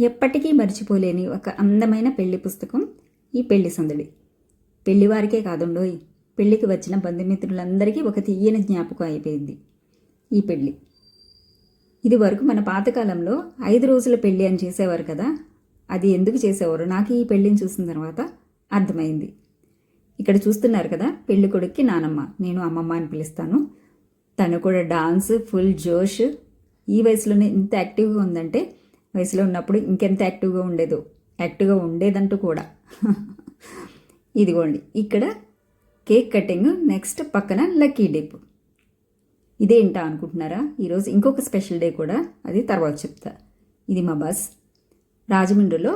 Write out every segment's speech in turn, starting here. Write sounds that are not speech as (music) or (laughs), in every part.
ఎప్పటికీ మర్చిపోలేని ఒక అందమైన పెళ్ళి పుస్తకం ఈ పెళ్ళి సందడి. పెళ్ళివారికే కాదుండోయ్ పెళ్ళికి వచ్చిన బంధుమిత్రులందరికీ ఒక తీయని జ్ఞాపకం అయిపోయింది. ఈ పెళ్ళి. ఇది వరకు మన పాతకాలంలో ఐదు రోజుల పెళ్ళి అని చేసేవారు కదా అది ఎందుకు చేసేవారు? నాకు ఈ పెళ్ళిని చూసిన తర్వాత అర్థమైంది. ఇక్కడ చూస్తున్నారు కదా పెళ్ళి కొడుక్కి నానమ్మ నేను అమ్మమ్మ అని పిలుస్తాను. తను కూడా డాన్స్ ఫుల్ జోష్. ఈ వయసులోనే ఇంత యాక్టివ్గా ఉందంటే వయసులో ఉన్నప్పుడు ఇంకెంత యాక్టివ్గా ఉండేదో యాక్టివ్గా ఉండేదంటూ కూడా. ఇదిగోండి ఇక్కడ కేక్ కటింగ్ నెక్స్ట్ పక్కన లక్కీ డిప్. ఇదేంటా అనుకుంటున్నారా? ఈరోజు ఇంకొక స్పెషల్ డే కూడా అది తర్వాత చెప్తా. ఇది మా బస్. రాజమండ్రిలో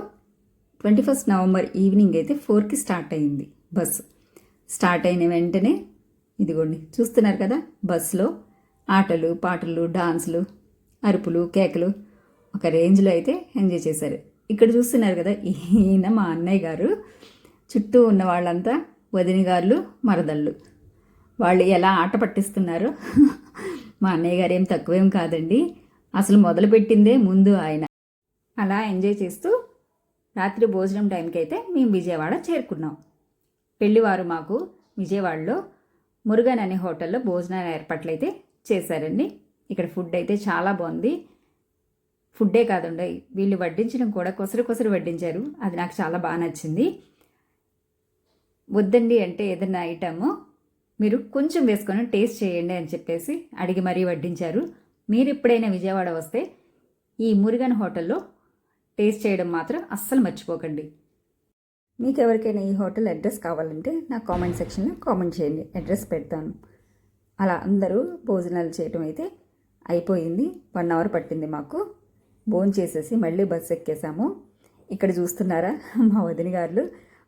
ట్వంటీ ఫస్ట్ నవంబర్ ఈవినింగ్ అయితే ఫోర్కి స్టార్ట్ అయింది బస్సు స్టార్ట్ అయిన వెంటనే ఇదిగోండి చూస్తున్నారు కదా బస్సులో ఆటలు పాటలు డాన్సులు అరుపులు కేకలు ఒక రేంజ్లో అయితే ఎంజాయ్ చేశారు. ఇక్కడ చూస్తున్నారు కదా ఈయన మా అన్నయ్య గారు చుట్టూ ఉన్న వాళ్ళంతా వదినగారులు మరదళ్ళు. వాళ్ళు ఎలా ఆట పట్టిస్తున్నారో (laughs) మా అన్నయ్య గారు ఏం తక్కువేం కాదండి. అసలు మొదలుపెట్టిందే ముందు ఆయన. అలా ఎంజాయ్ చేస్తూ రాత్రి భోజనం టైంకి అయితే మేము విజయవాడ చేరుకున్నాం. పెళ్ళివారు మాకు విజయవాడలో మురుగన్ అనే హోటల్లో భోజనాల ఏర్పాట్లు అయితే చేశారండి. ఇక్కడ ఫుడ్ అయితే చాలా బాగుంది. ఫుడ్డే కాదండి వీళ్ళు వడ్డించడం కూడా కొసరు కొసరు వడ్డించారు. అది నాకు చాలా బాగా నచ్చింది. వద్దండి అంటే ఏదైనా ఐటమ్ మీరు కొంచెం వేసుకొని టేస్ట్ చేయండి అని చెప్పేసి అడిగి మరీ వడ్డించారు. మీరు ఎప్పుడైనా విజయవాడ వస్తే ఈ మురుగన్ హోటల్లో టేస్ట్ చేయడం మాత్రం అస్సలు మర్చిపోకండి. మీకు ఎవరికైనా ఈ హోటల్ అడ్రస్ కావాలంటే నా కామెంట్ సెక్షన్లో కామెంట్ చేయండి. అడ్రస్ పెడతాను. అలా అందరూ భోజనాలు చేయటం అయితే అయిపోయింది. వన్ అవర్ పట్టింది మాకు. భోంచేసేసి మళ్ళీ బస్సు ఎక్కేసాము. ఇక్కడ చూస్తున్నారా (laughs) మా వదిన గారు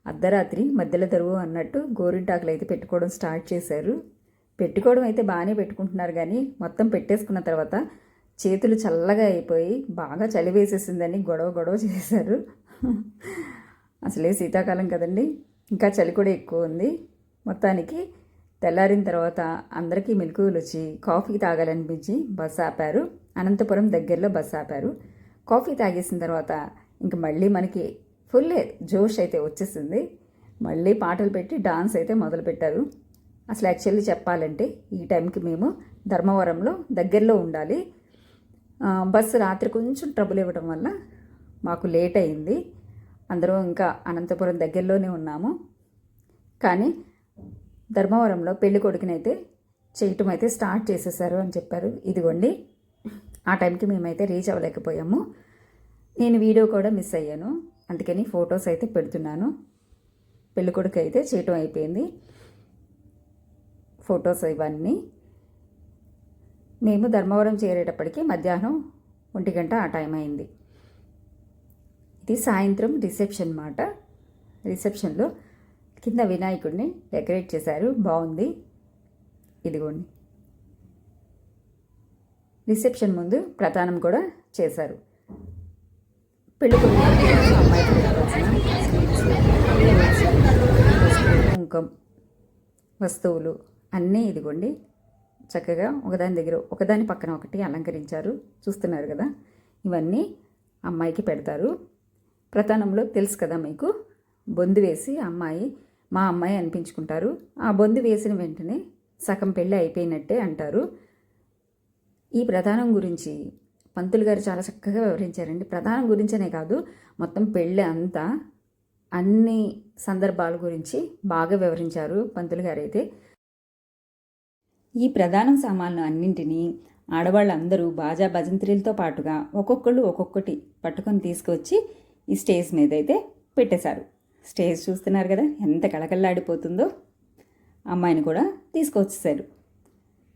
అర్ధరాత్రి మధ్యలో తరువు అన్నట్టు గోరింటాకులు అయితే పెట్టుకోవడం స్టార్ట్ చేశారు. పెట్టుకోవడం అయితే బాగానే పెట్టుకుంటున్నారు కానీ మొత్తం పెట్టేసుకున్న తర్వాత చేతులు చల్లగా అయిపోయి బాగా చలి వేసేసిందని గొడవ గొడవ చేశారు. (laughs) అసలే శీతాకాలం కదండి. ఇంకా చలి కూడా ఎక్కువ ఉంది. మొత్తానికి తెల్లారిన తర్వాత అందరికీ మెలకువలు వచ్చి కాఫీ తాగాలనిపించి బస్ ఆపారు. అనంతపురం దగ్గరలో బస్ ఆపారు. కాఫీ తాగేసిన తర్వాత ఇంక మళ్ళీ మనకి ఫుల్ జోష్ అయితే వచ్చేసింది. మళ్ళీ పాటలు పెట్టి డాన్స్ అయితే మొదలుపెట్టారు అసలు యాక్చువల్లీ చెప్పాలంటే ఈ టైంకి మేము ధర్మవరంలో దగ్గరలో ఉండాలి. బస్సు రాత్రి కొంచెం ట్రబుల్ ఇవ్వడం వల్ల మాకు లేట్ అయింది. అందరూ ఇంకా అనంతపురం దగ్గరలోనే ఉన్నాము. కానీ ధర్మవరంలో పెళ్ళి కొడుకునైతే చేయటం అయితే స్టార్ట్ చేసేసారు అని చెప్పారు. ఇదిగోండి ఆ టైంకి మేమైతే రీచ్ అవ్వలేకపోయాము. నేను వీడియో కూడా మిస్ అయ్యాను. అందుకని ఫొటోస్ అయితే పెడుతున్నాను. పెళ్ళికొడుకు అయితే చేయటం అయిపోయింది. ఫొటోస్ ఇవన్నీ. మేము ధర్మవరం చేరేటప్పటికి మధ్యాహ్నం ఒంటి గంట ఆ టైం అయింది. ఇది సాయంత్రం రిసెప్షన్ మాట. రిసెప్షన్లో కింద వినాయకుడిని డెకరేట్ చేశారు. బాగుంది. ఇదిగోండి. రిసెప్షన్ ముందు ప్రధానం కూడా చేశారు. పెళ్ళి అమ్మాయికి కుంకం వస్తువులు అన్నీ ఇదిగోండి. చక్కగా ఒకదాని దగ్గర ఒకదాని పక్కన ఒకటి అలంకరించారు. చూస్తున్నారు కదా? ఇవన్నీ అమ్మాయికి పెడతారు. ప్రధానంలో తెలుసు కదా మీకు? బొందు వేసి అమ్మాయి మా అమ్మాయి అనిపించుకుంటారు. ఆ బొందు వేసిన వెంటనే సగం పెళ్ళి అయిపోయినట్టే అంటారు. ఈ ప్రధానం గురించి పంతులు గారు చాలా చక్కగా వివరించారండి. ప్రధానం గురించనే కాదు మొత్తం పెళ్ళి అంతా అన్ని సందర్భాల గురించి బాగా వివరించారు పంతులు గారు అయితే ఈ ప్రధానం సామాన్లు అన్నింటినీ ఆడవాళ్ళందరూ బాజా భజంత్రీలతో పాటుగా ఒక్కొక్కళ్ళు ఒక్కొక్కటి పట్టుకొని తీసుకొచ్చి ఈ స్టేజ్ మీద అయితే పెట్టేశారు. స్టేజ్ చూస్తున్నారు కదా ఎంత కళకళలాడిపోతుందో అమ్మాయిని కూడా తీసుకొచ్చేసారు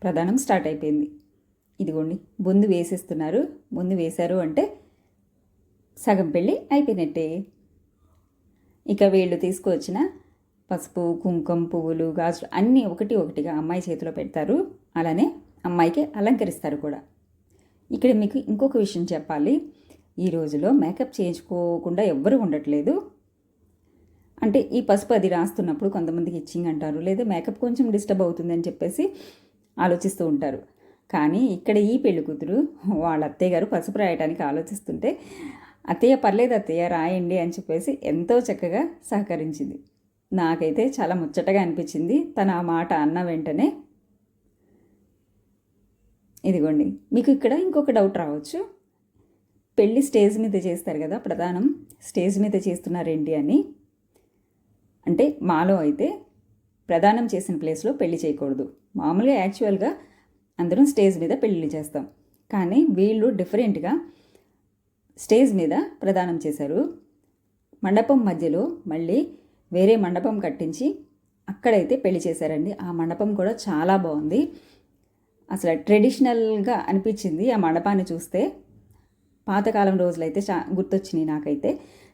ప్రధానం స్టార్ట్ అయిపోయింది. ఇదిగోండి బొందు వేసేస్తున్నారు. బొందు వేశారు అంటే సగం పెళ్ళి అయిపోయినట్టే. ఇక వీళ్ళు తీసుకువచ్చిన పసుపు కుంకుమ పువ్వులు గాజులు అన్నీ ఒకటి ఒకటిగా అమ్మాయి చేతిలో పెడతారు. అలానే అమ్మాయికి అలంకరిస్తారు కూడా. ఇక్కడ మీకు ఇంకొక విషయం చెప్పాలి. ఈ రోజులో మేకప్ చేయించుకోకుండా ఎవ్వరూ ఉండట్లేదు. అంటే ఈ పసుపు అది రాస్తున్నప్పుడు కొంతమందికి ఇచ్చింగ్ అంటారు లేదా మేకప్ కొంచెం డిస్టర్బ్ అవుతుందని చెప్పేసి ఆలోచిస్తూ ఉంటారు. కానీ ఇక్కడ ఈ పెళ్ళి కూతురు వాళ్ళ అత్తయ్య గారు పసుపు రాయటానికి ఆలోచిస్తుంటే అత్తయ్య పర్లేదు అత్తయ్య రాయండి అని చెప్పేసి ఎంతో చక్కగా సహకరించింది. నాకైతే చాలా ముచ్చటగా అనిపించింది. తన ఆ మాట అన్న వెంటనే ఇదిగోండి మీకు ఇక్కడ ఇంకొక డౌట్ రావచ్చు. పెళ్ళి స్టేజ్ మీద చేస్తారు కదా ప్రధానం స్టేజ్ మీద చేస్తున్నారేంటి అని. అంటే మాలో అయితే ప్రధానం చేసిన ప్లేస్లో పెళ్ళి చేయకూడదు. మామూలుగా యాక్చువల్గా అందరం స్టేజ్ మీద పెళ్ళిళ్ళు చేస్తాం. కానీ వీళ్ళు డిఫరెంట్గా స్టేజ్ మీద ప్రదానం చేశారు. మండపం మధ్యలో మళ్ళీ వేరే మండపం కట్టించి అక్కడైతే పెళ్ళి చేశారండి. ఆ మండపం కూడా చాలా బాగుంది. అసలు ట్రెడిషనల్గా అనిపించింది ఆ మండపాన్ని చూస్తే. పాతకాలం రోజులైతే చా గుర్తొచ్చినాయి నాకైతే.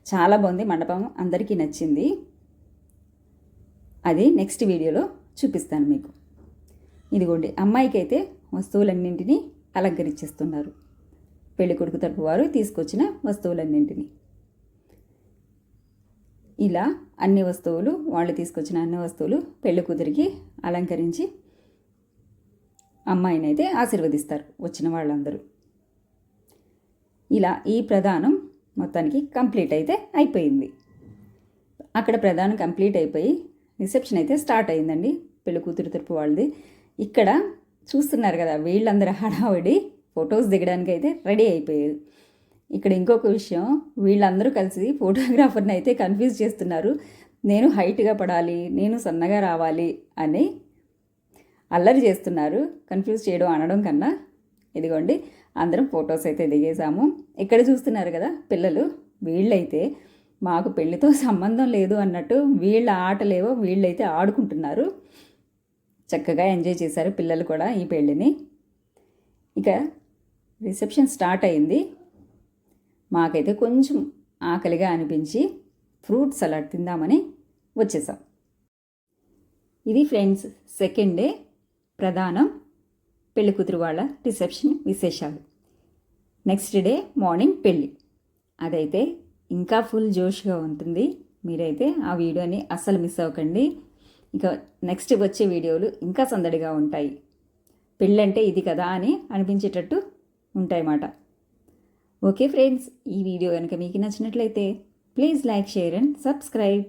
చాలా బాగుంది. మండపం అందరికీ నచ్చింది. అది నెక్స్ట్ వీడియోలో చూపిస్తాను మీకు. ఇదిగోండి అమ్మాయికి అయితే వస్తువులన్నింటినీ అలంకరించేస్తున్నారు. పెళ్ళికొడుకు తరపు వారు తీసుకొచ్చిన వస్తువులన్నింటినీ. ఇలా అన్ని వస్తువులు వాళ్ళు తీసుకొచ్చిన అన్ని వస్తువులు పెళ్ళి కూతురికి అలంకరించి అమ్మాయిని అయితే ఆశీర్వదిస్తారు వచ్చిన వాళ్ళందరూ. ఇలా ఈ ప్రధానం మొత్తానికి కంప్లీట్ అయితే అయిపోయింది. అక్కడ ప్రధానం కంప్లీట్ అయిపోయి రిసెప్షన్ అయితే స్టార్ట్ అయిందండి. పెళ్ళి కూతురు తరపు వాళ్ళది. ఇక్కడ చూస్తున్నారు కదా వీళ్ళందరూ హడావిడి ఫొటోస్ దిగడానికి అయితే రెడీ అయిపోయేది. ఇక్కడ ఇంకొక విషయం వీళ్ళందరూ కలిసి ఫోటోగ్రాఫర్ని అయితే కన్ఫ్యూజ్ చేస్తున్నారు. నేను హైట్గా పడాలి నేను సన్నగా రావాలి అని అల్లరి చేస్తున్నారు. కన్ఫ్యూజ్ చేయడం అనడం కన్నా ఇదిగోండి అందరం ఫొటోస్ అయితే దిగేసాము ఇక్కడ చూస్తున్నారు కదా పిల్లలు వీళ్ళైతే మాకు పెళ్ళితో సంబంధం లేదు అన్నట్టు వీళ్ళ ఆటలేవో వీళ్ళైతే ఆడుకుంటున్నారు. చక్కగా ఎంజాయ్ చేశారు పిల్లలు కూడా ఈ పెళ్ళిని. ఇక రిసెప్షన్ స్టార్ట్ అయింది. మాకైతే కొంచెం ఆకలిగా అనిపించి ఫ్రూట్ సలాడ్ తిందామని వచ్చేసాం. ఇది ఫ్రెండ్స్ సెకండ్ డే ప్రధానం పెళ్ళికూతురు వాళ్ళ రిసెప్షన్ విశేషాలు. నెక్స్ట్ డే మార్నింగ్ పెళ్ళి అదైతే ఇంకా ఫుల్ జోష్గా ఉంటుంది. మీరైతే ఆ వీడియోని అస్సలు మిస్ అవ్వకండి. ఇంకా నెక్స్ట్ వచ్చే వీడియోలు ఇంకా సందడిగా ఉంటాయి. పెళ్ళంటే ఇది కదా అని అనిపించేటట్టు ఉంటాయన్నమాట. ఓకే ఫ్రెండ్స్ ఈ వీడియో కనుక మీకు నచ్చినట్లయితే please like share and subscribe.